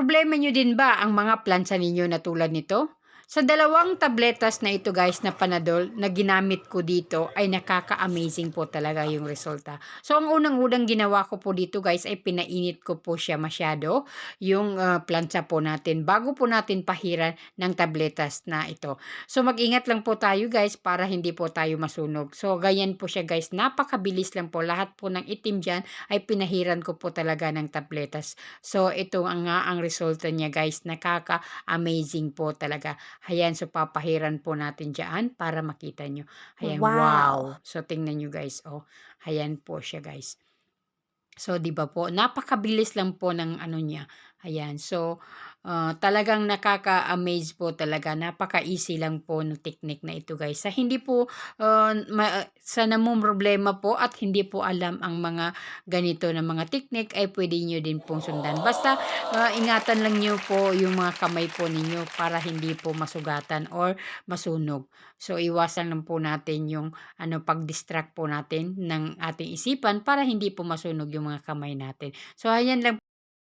Problema nyo din ba ang mga plansa ninyo na tulad nito? Sa dalawang tabletas na ito guys na Panadol na ginamit ko dito ay nakaka-amazing po talaga yung resulta. So ang unang-unang ginawa ko po dito guys ay pinainit ko po siya masyado yung uh, plansa po natin bago po natin pahiran ng tabletas na ito. So mag-ingat lang po tayo guys para hindi po tayo masunog. So ganyan po siya guys. Napakabilis lang po. Lahat po ng itim dyan ay pinahiran ko po talaga ng tabletas. So ito ang nga ang resulta niya guys. Nakaka-amazing po talaga. Ayan, so papahiran po natin dyan para makita nyo. Ayan, wow. Wow. So tingnan nyo guys, oh. Ayan po siya guys. So 'di ba po, napakabilis lang po ng ano niya. Ayan, so ah, talagang nakaka-amaze po talaga. Napaka-easy lang po ng technique na ito guys. Sa hindi po ah, ma- sa namumroblema po at hindi po alam ang mga ganito na mga technique ay pwede nyo din pong sundan. Basta ah, ingatan lang nyo po yung mga kamay po ninyo para hindi po masugatan or masunog. So iwasan lang po natin yung ano pag-distract po natin ng ating isipan para hindi po masunog yung mga kamay natin. So ayan lang